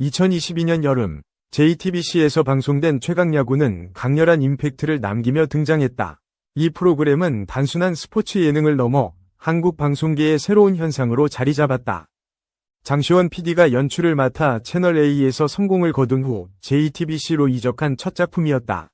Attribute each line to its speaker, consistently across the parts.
Speaker 1: 2022년 여름 JTBC에서 방송된 최강야구는 강렬한 임팩트를 남기며 등장했다. 이 프로그램은 단순한 스포츠 예능을 넘어 한국 방송계의 새로운 현상으로 자리 잡았다. 장시원 PD가 연출을 맡아 채널A에서 성공을 거둔 후 JTBC로 이적한 첫 작품이었다.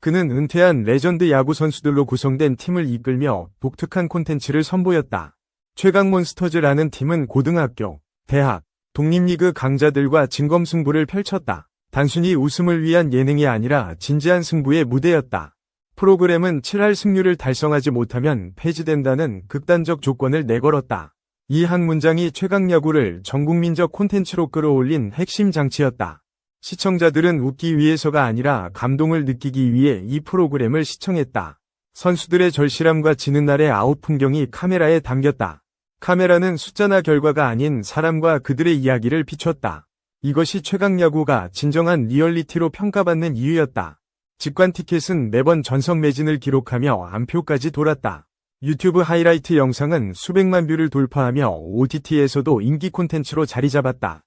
Speaker 1: 그는 은퇴한 레전드 야구 선수들로 구성된 팀을 이끌며 독특한 콘텐츠를 선보였다. 최강 몬스터즈라는 팀은 고등학교, 대학, 독립리그 강자들과 진검승부를 펼쳤다. 단순히 웃음을 위한 예능이 아니라 진지한 승부의 무대였다. 프로그램은 7할 승률을 달성하지 못하면 폐지된다는 극단적 조건을 내걸었다. 이 한 문장이 최강야구를 전국민적 콘텐츠로 끌어올린 핵심 장치였다. 시청자들은 웃기 위해서가 아니라 감동을 느끼기 위해 이 프로그램을 시청했다. 선수들의 절실함과 지는 날의 아웃 풍경이 카메라에 담겼다. 카메라는 숫자나 결과가 아닌 사람과 그들의 이야기를 비췄다. 이것이 최강 야구가 진정한 리얼리티로 평가받는 이유였다. 직관 티켓은 매번 전성 매진을 기록하며 안표까지 돌았다. 유튜브 하이라이트 영상은 수백만 뷰를 돌파하며 OTT에서도 인기 콘텐츠로 자리 잡았다.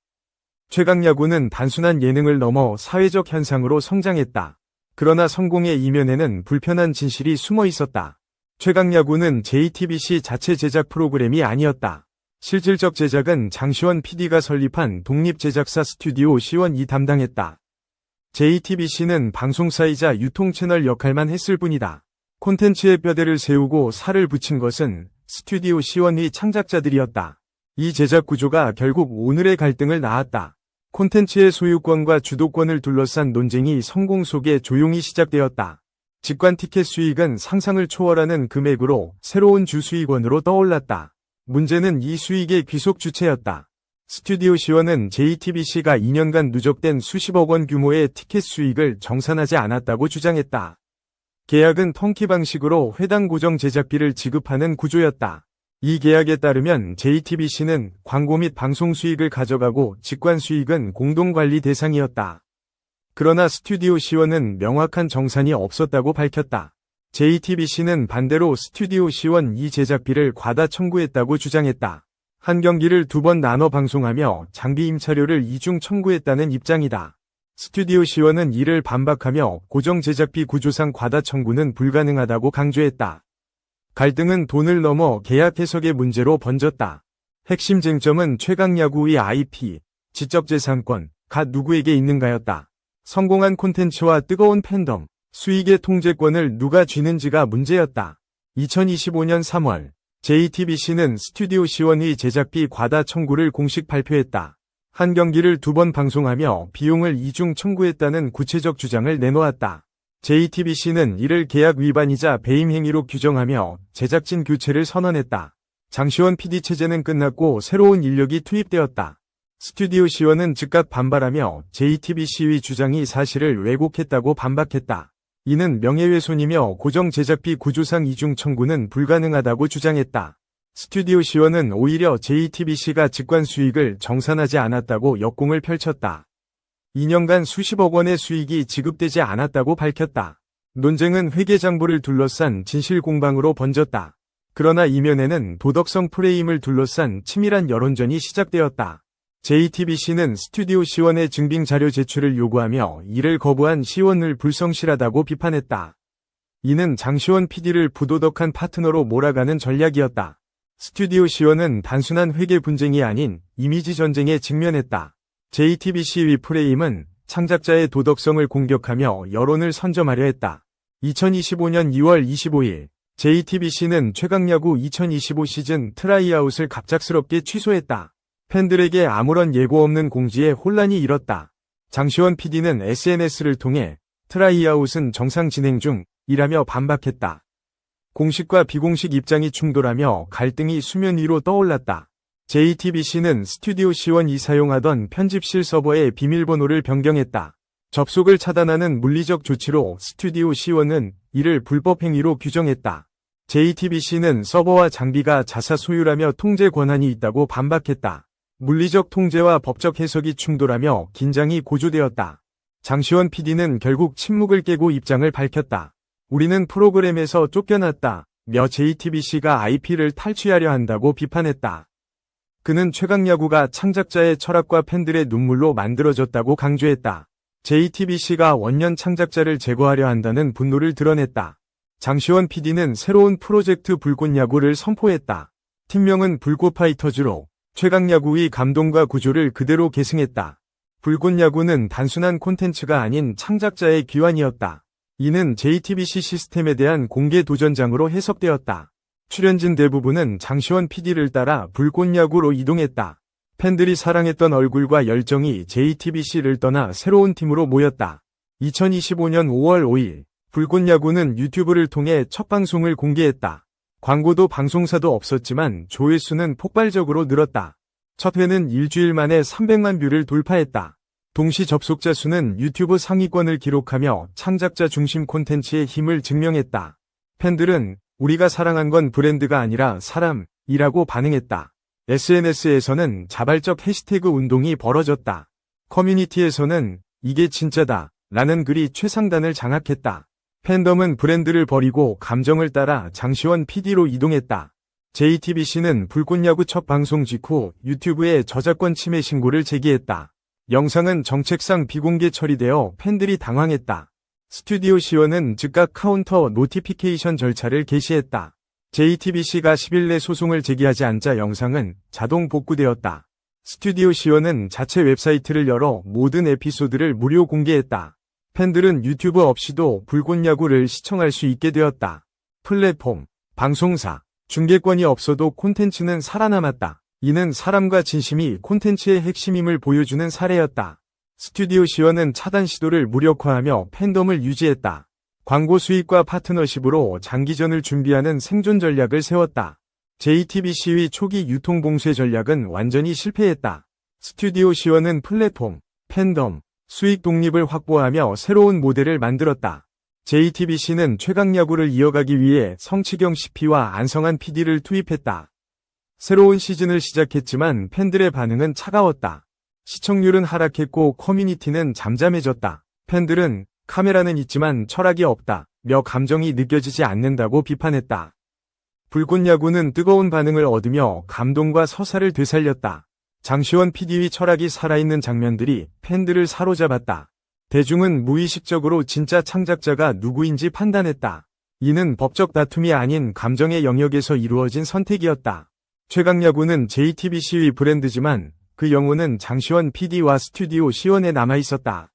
Speaker 1: 최강 야구는 단순한 예능을 넘어 사회적 현상으로 성장했다. 그러나 성공의 이면에는 불편한 진실이 숨어 있었다. 최강야구는 JTBC 자체 제작 프로그램이 아니었다. 실질적 제작은 장시원 PD가 설립한 독립제작사 스튜디오 시원이 담당했다. JTBC는 방송사이자 유통채널 역할만 했을 뿐이다. 콘텐츠의 뼈대를 세우고 살을 붙인 것은 스튜디오 시원의 창작자들이었다. 이 제작 구조가 결국 오늘의 갈등을 낳았다. 콘텐츠의 소유권과 주도권을 둘러싼 논쟁이 성공 속에 조용히 시작되었다. 직관 티켓 수익은 상상을 초월하는 금액으로 새로운 주 수익원으로 떠올랐다. 문제는 이 수익의 귀속 주체였다. 스튜디오 시원은 JTBC가 2년간 누적된 수십억 원 규모의 티켓 수익을 정산하지 않았다고 주장했다. 계약은 턴키 방식으로 회당 고정 제작비를 지급하는 구조였다. 이 계약에 따르면 JTBC는 광고 및 방송 수익을 가져가고 직관 수익은 공동관리 대상이었다. 그러나 스튜디오 시원은 명확한 정산이 없었다고 밝혔다. JTBC는 반대로 스튜디오 시원 이 제작비를 과다 청구했다고 주장했다. 한 경기를 두 번 나눠 방송하며 장비 임차료를 이중 청구했다는 입장이다. 스튜디오 시원은 이를 반박하며 고정 제작비 구조상 과다 청구는 불가능하다고 강조했다. 갈등은 돈을 넘어 계약 해석의 문제로 번졌다. 핵심 쟁점은 최강 야구의 IP, 지적재산권, 가 누구에게 있는가였다. 성공한 콘텐츠와 뜨거운 팬덤, 수익의 통제권을 누가 쥐는지가 문제였다. 2025년 3월, JTBC는 스튜디오 시원의 제작비 과다 청구를 공식 발표했다. 한 경기를 두 번 방송하며 비용을 이중 청구했다는 구체적 주장을 내놓았다. JTBC는 이를 계약 위반이자 배임 행위로 규정하며 제작진 교체를 선언했다. 장시원 PD 체제는 끝났고 새로운 인력이 투입되었다. 스튜디오 시원은 즉각 반발하며 JTBC의 주장이 사실을 왜곡했다고 반박했다. 이는 명예훼손이며 고정 제작비 구조상 이중 청구는 불가능하다고 주장했다. 스튜디오 시원은 오히려 JTBC가 직관 수익을 정산하지 않았다고 역공을 펼쳤다. 2년간 수십억 원의 수익이 지급되지 않았다고 밝혔다. 논쟁은 회계장부를 둘러싼 진실 공방으로 번졌다. 그러나 이면에는 도덕성 프레임을 둘러싼 치밀한 여론전이 시작되었다. JTBC는 스튜디오 시원의 증빙 자료 제출을 요구하며 이를 거부한 시원을 불성실하다고 비판했다. 이는 장시원 PD를 부도덕한 파트너로 몰아가는 전략이었다. 스튜디오 시원은 단순한 회계 분쟁이 아닌 이미지 전쟁에 직면했다. JTBC 위프레임은 창작자의 도덕성을 공격하며 여론을 선점하려 했다. 2025년 2월 25일 JTBC는 최강야구 2025 시즌 트라이아웃을 갑작스럽게 취소했다. 팬들에게 아무런 예고 없는 공지에 혼란이 일었다. 장시원 PD는 SNS를 통해 트라이아웃은 정상 진행 중이라며 반박했다. 공식과 비공식 입장이 충돌하며 갈등이 수면 위로 떠올랐다. JTBC는 스튜디오 시원이 사용하던 편집실 서버의 비밀번호를 변경했다. 접속을 차단하는 물리적 조치로 스튜디오 시원은 이를 불법 행위로 규정했다. JTBC는 서버와 장비가 자사 소유라며 통제 권한이 있다고 반박했다. 물리적 통제와 법적 해석이 충돌하며 긴장이 고조되었다. 장시원 PD는 결국 침묵을 깨고 입장을 밝혔다. 우리는 프로그램에서 쫓겨났다. 며 JTBC가 IP를 탈취하려 한다고 비판했다. 그는 최강야구가 창작자의 철학과 팬들의 눈물로 만들어졌다고 강조했다. JTBC가 원년 창작자를 제거하려 한다는 분노를 드러냈다. 장시원 PD는 새로운 프로젝트 불꽃야구를 선포했다. 팀명은 불꽃파이터즈로 최강 야구의 감동과 구조를 그대로 계승했다. 불꽃 야구는 단순한 콘텐츠가 아닌 창작자의 귀환이었다. 이는 JTBC 시스템에 대한 공개 도전장으로 해석되었다. 출연진 대부분은 장시원 PD를 따라 불꽃 야구로 이동했다. 팬들이 사랑했던 얼굴과 열정이 JTBC를 떠나 새로운 팀으로 모였다. 2025년 5월 5일, 불꽃 야구는 유튜브를 통해 첫 방송을 공개했다. 광고도 방송사도 없었지만 조회수는 폭발적으로 늘었다. 첫 회는 일주일 만에 300만 뷰를 돌파했다. 동시 접속자 수는 유튜브 상위권을 기록하며 창작자 중심 콘텐츠의 힘을 증명했다. 팬들은 우리가 사랑한 건 브랜드가 아니라 사람이라고 반응했다. SNS에서는 자발적 해시태그 운동이 벌어졌다. 커뮤니티에서는 이게 진짜다 라는 글이 최상단을 장악했다. 팬덤은 브랜드를 버리고 감정을 따라 장시원 PD로 이동했다. JTBC는 불꽃야구 첫 방송 직후 유튜브에 저작권 침해 신고를 제기했다. 영상은 정책상 비공개 처리되어 팬들이 당황했다. 스튜디오 시원은 즉각 카운터 노티피케이션 절차를 개시했다. JTBC가 10일 내 소송을 제기하지 않자 영상은 자동 복구되었다. 스튜디오 시원은 자체 웹사이트를 열어 모든 에피소드를 무료 공개했다. 팬들은 유튜브 없이도 불꽃 야구를 시청할 수 있게 되었다. 플랫폼, 방송사, 중계권이 없어도 콘텐츠는 살아남았다. 이는 사람과 진심이 콘텐츠의 핵심임을 보여주는 사례였다. 스튜디오 시원은 차단 시도를 무력화하며 팬덤을 유지했다. 광고 수익과 파트너십으로 장기전을 준비하는 생존 전략을 세웠다. JTBC의 초기 유통 봉쇄 전략은 완전히 실패했다. 스튜디오 시원은 플랫폼, 팬덤, 수익 독립을 확보하며 새로운 모델을 만들었다. JTBC는 최강 야구를 이어가기 위해 성치경 CP와 안성한 PD를 투입했다. 새로운 시즌을 시작했지만 팬들의 반응은 차가웠다. 시청률은 하락했고 커뮤니티는 잠잠해졌다. 팬들은 카메라는 있지만 철학이 없다. 며 감정이 느껴지지 않는다고 비판했다. 불꽃 야구는 뜨거운 반응을 얻으며 감동과 서사를 되살렸다. 장시원 PD의 철학이 살아있는 장면들이 팬들을 사로잡았다. 대중은 무의식적으로 진짜 창작자가 누구인지 판단했다. 이는 법적 다툼이 아닌 감정의 영역에서 이루어진 선택이었다. 최강야구는 JTBC의 브랜드지만 그 영혼은 장시원 PD와 스튜디오 시원에 남아있었다.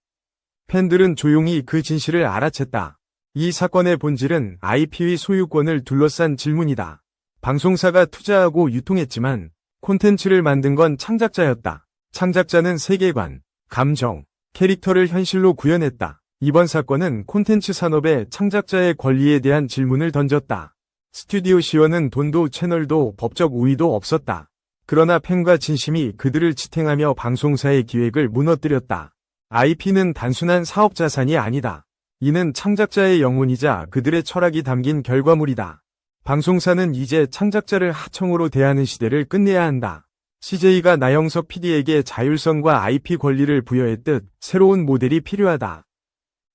Speaker 1: 팬들은 조용히 그 진실을 알아챘다. 이 사건의 본질은 IP의 소유권을 둘러싼 질문이다. 방송사가 투자하고 유통했지만 콘텐츠를 만든 건 창작자였다. 창작자는 세계관, 감정, 캐릭터를 현실로 구현했다. 이번 사건은 콘텐츠 산업의 창작자의 권리에 대한 질문을 던졌다. 스튜디오 시원은 돈도 채널도 법적 우위도 없었다. 그러나 팬과 진심이 그들을 지탱하며 방송사의 기획을 무너뜨렸다. IP는 단순한 사업 자산이 아니다. 이는 창작자의 영혼이자 그들의 철학이 담긴 결과물이다. 방송사는 이제 창작자를 하청으로 대하는 시대를 끝내야 한다. CJ가 나영석 PD에게 자율성과 IP 권리를 부여했듯 새로운 모델이 필요하다.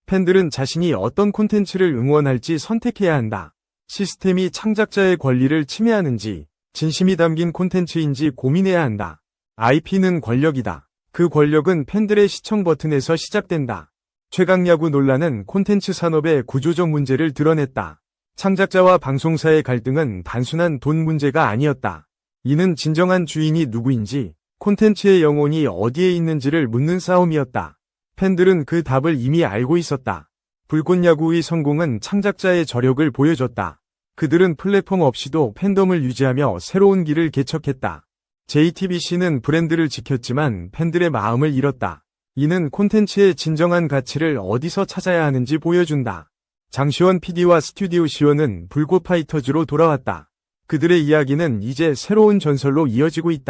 Speaker 1: 팬들은 자신이 어떤 콘텐츠를 응원할지 선택해야 한다. 시스템이 창작자의 권리를 침해하는지, 진심이 담긴 콘텐츠인지 고민해야 한다. IP는 권력이다. 그 권력은 팬들의 시청 버튼에서 시작된다. 최강야구 논란은 콘텐츠 산업의 구조적 문제를 드러냈다. 창작자와 방송사의 갈등은 단순한 돈 문제가 아니었다. 이는 진정한 주인이 누구인지, 콘텐츠의 영혼이 어디에 있는지를 묻는 싸움이었다. 팬들은 그 답을 이미 알고 있었다. 불꽃야구의 성공은 창작자의 저력을 보여줬다. 그들은 플랫폼 없이도 팬덤을 유지하며 새로운 길을 개척했다. JTBC는 브랜드를 지켰지만 팬들의 마음을 잃었다. 이는 콘텐츠의 진정한 가치를 어디서 찾아야 하는지 보여준다. 장시원 PD와 스튜디오 시원은 불꽃 파이터즈로 돌아왔다. 그들의 이야기는 이제 새로운 전설로 이어지고 있다.